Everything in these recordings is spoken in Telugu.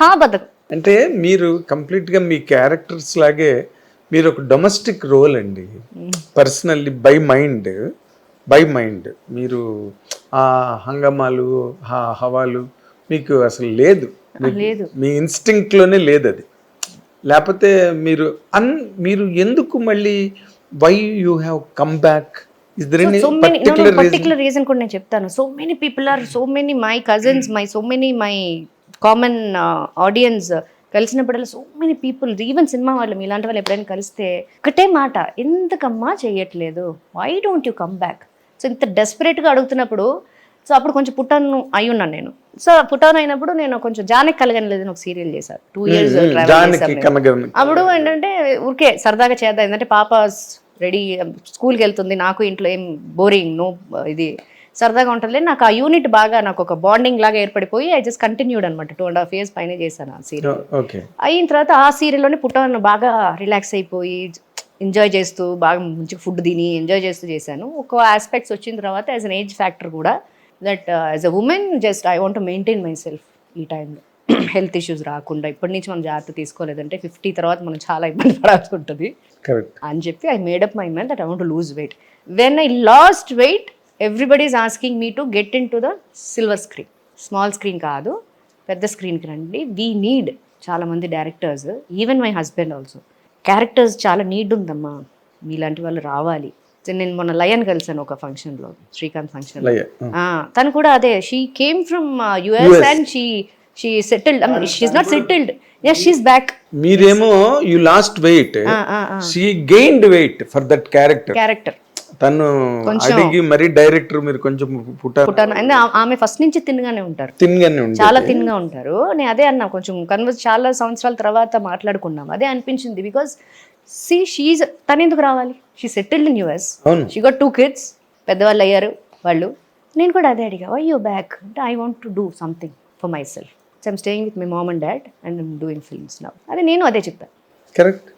హా బతకు అంటే మీరు కంప్లీట్గా మీ క్యారెక్టర్స్ లాగే మీరు ఒక డొమెస్టిక్ రోల్ అండి. Personally by mind by mind. మీరు ఆ హంగమాలు ఆ హవాలు మీకు అసలు లేదు. లేదు. మీ ఇన్స్టింక్ట్లోనే లేదు అది లేకపోతే మీరు అన్ మీరు ఎందుకు మళ్ళీ why you have come back? So many particular reason కూడా నేను చెప్తాను. So many people are so many my cousins my so many my common audience కలిసినప్పుడల్లా so many people even cinema వాళ్ళు మీలాంటి వాళ్ళు ఎప్పుడైనా కలిస్తే ఒకటే మాట ఎందుకమ్మా చేయట్లేదు why don't you come back so ఇంత డెస్పరేట్గా అడుగుతున్నప్పుడు సో అప్పుడు కొంచెం పుట్టాను అయి ఉన్నాను నేను. సో పుట్టాను అయినప్పుడు నేను కొంచెం జానకి కలగనలేదు అని ఒక సీరియల్ చేశాను. టూ ఇయర్స్ అప్పుడు ఏంటంటే ఊరికే సరదాగా చేద్దాం ఏంటంటే పాప రెడీ స్కూల్కి వెళ్తుంది నాకు ఇంట్లో ఏం బోరింగ్ నో ఇది సరదాగా ఉంటుంది నాకు ఆ యూనిట్ బాగా నాకు ఒక బాండింగ్ లాగా ఏర్పడిపోయి ఐ జస్ట్ కంటిన్యూడ్ అనమాట టూ అండ్ హాఫ్ ఇయర్స్ పైన చేశాను ఆ సీరియల్ ఓకే అయిన తర్వాత ఆ సీరియల్లోనే పుట్టాను. బాగా రిలాక్స్ అయిపోయి ఎంజాయ్ చేస్తూ బాగా మంచిగా ఫుడ్ తిని ఎంజాయ్ చేస్తూ చేశాను. ఒక ఆస్పెక్ట్స్ వచ్చిన తర్వాత యాజ్ అన్ ఏజ్ ఫ్యాక్టర్ కూడా that as a woman just I want maintain myself ఈ టైంలో హెల్త్ ఇష్యూస్ రాకుండా ఇప్పటి నుంచి మనం జాగ్రత్త తీసుకోలేదంటే ఫిఫ్టీ తర్వాత మనం చాలా ఇబ్బంది పడాల్సి ఉంటుంది. అని చెప్పి I made up my mind that I want lose weight when I lost weight everybody is asking me to get into the silver screen small screen కాదు పెద్ద స్క్రీన్కి రండి. వీ నీడ్ చాలామంది directors even my husband also characters చాలా నీడ్ ఉందమ్మా. మీలాంటి వాళ్ళు రావాలి. నేను మొన్న లయన్ కలిసాను ఒక ఫంక్షన్లో శ్రీకాంత్ ఫంక్షన్ తను కూడా అదే she came from US and she she settled she's not settled as she's back మీరేమో you lost weight she gained weight for that character character తను అడిగి మరి డైరెక్టర్ మీరు కొంచెం పుట్టారు. పుట్టాను అంటే ఆమె ఫస్ట్ నుంచి తిన్నగానే ఉంటారు. తిన్గానే ఉంది చాలా తిన్గా ఉంటారు. నేను అదే అన్నా కొంచెం కన్వర్స్ చాలా సంవత్సరాల తర్వాత మాట్లాడుకున్నాం. అదే అనిపించింది బికాస్ సి షీజ్ తను ఎందుకు రావాలి? She settled in US she got two kids పెద్దవాళ్ళు అయ్యారు వాళ్ళు. నేను కూడా అదే అడిగా వై యూ బ్యాక్ అంటే I want to do something for myself I'm staying with my mom and dad and doing films now అదే నేను అదే చెప్పాను కరెక్ట్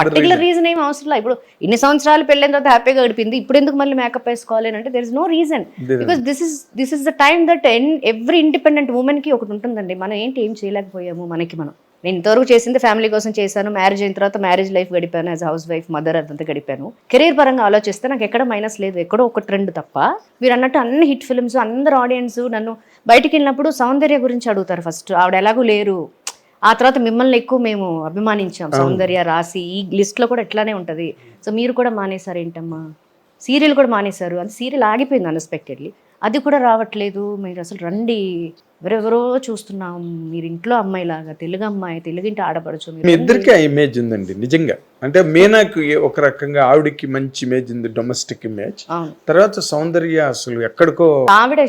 పర్టికులర్ రీజన్ ఏం అవసరం లేదు. ఇప్పుడు ఇన్ని సంవత్సరాలు పెళ్ళైన తర్వాత హ్యాపీగా గడిపింది. ఇప్పుడు ఎందుకు మళ్ళీ మేకప్ వేసుకోవాలి అంటే there is no reason because this is this is the time that an every independent ఉమెన్కి ఒకటి ఉంటుందండి. మనం ఏంటి ఏం చేయలేకపోయాము మనకి మనం. నేను ఇంతవరకు చేసింది ఫ్యామిలీ కోసం చేశాను. మ్యారేజ్ అయిన తర్వాత మ్యారేజ్ లైఫ్ గడిపాను. యాజ్ హౌస్ వైఫ్ మదర్ అదంతా గడిపాను. కెరీర్ పరంగా ఆలోచిస్తే నాకు ఎక్కడ మైనస్ లేదు. ఎక్కడో ఒక ట్రెండ్ తప్ప. మీరు అన్నట్టు అన్ని హిట్ ఫిల్మ్స్ అందరు ఆడియన్స్ నన్ను బయటికి వెళ్ళినప్పుడు సౌందర్య గురించి అడుగుతారు ఫస్ట్ ఆవిడ ఎలాగూ లేరు. ఆ తర్వాత మిమ్మల్ని ఎక్కువ మేము అభిమానించాం. సౌందర్య రాసి ఈ లిస్ట్లో కూడా ఇట్లానే ఉంటది. సో మీరు కూడా మానేశారు ఏంటమ్మా? సీరియల్ కూడా మానేశారు. అది సీరియల్ ఆగిపోయింది అన్ఎక్స్పెక్టెడ్లీ. అది కూడా రావట్లేదు. మీరు అసలు రండి. ఎవరెవరో చూస్తున్నాం. మీరు ఇంట్లో అమ్మాయిలాగా తెలుగు అమ్మాయి తెలుగింటి ఆడపడచ్చు మీ ఇద్దరికి ఆ ఇమేజ్ ఉందండి నిజంగా. అంటే మీనాకు ఒక రకంగా ఆవిడకి మంచి ఇమేజ్ ఉంది డొమెస్టిక్ ఇమేజ్ తర్వాత సౌందర్య అసలు ఎక్కడికో ఆవిడ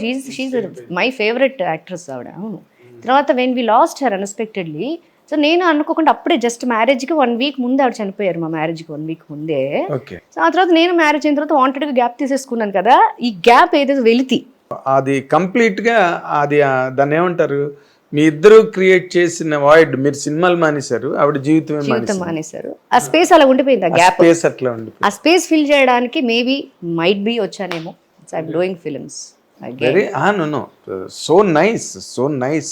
మై ఫేవరెట్ యాక్ట్రెస్ ఆవిడ. అవును. తర్వాత when we lost her unexpectedly so నేను అనుకోకుండా అప్పుడే జస్ట్ మ్యారేజ్కి వన్ వీక్ ముందే ఆవిడ చనిపోయారు మా మ్యారేజ్కి వన్ వీక్ ముందే. సో ఆ తర్వాత నేను మ్యారేజ్ అయిన తర్వాత వాంటెడ్గా గ్యాప్ తీసేసుకున్నాను కదా ఈ గ్యాప్ ఏదైతే వెలితి అది కంప్లీట్గా అది దాన్ని ఏమంటారు? మీ ఇద్దరు క్రియేట్ చేసిన వాయిడ్ మీరు సినిమాలు మానేశారు ఆవిడ జీవితమే జీవితం మానేశారు. ఆ స్పేస్ అలా ఉండిపోయింది ఆ గ్యాప్ స్పేస్ అట్లా ఉంది ఆ స్పేస్ ఫిల్ చేయడానికి maybe might be వచ్చానేమో. I'm doing films very no so nice so nice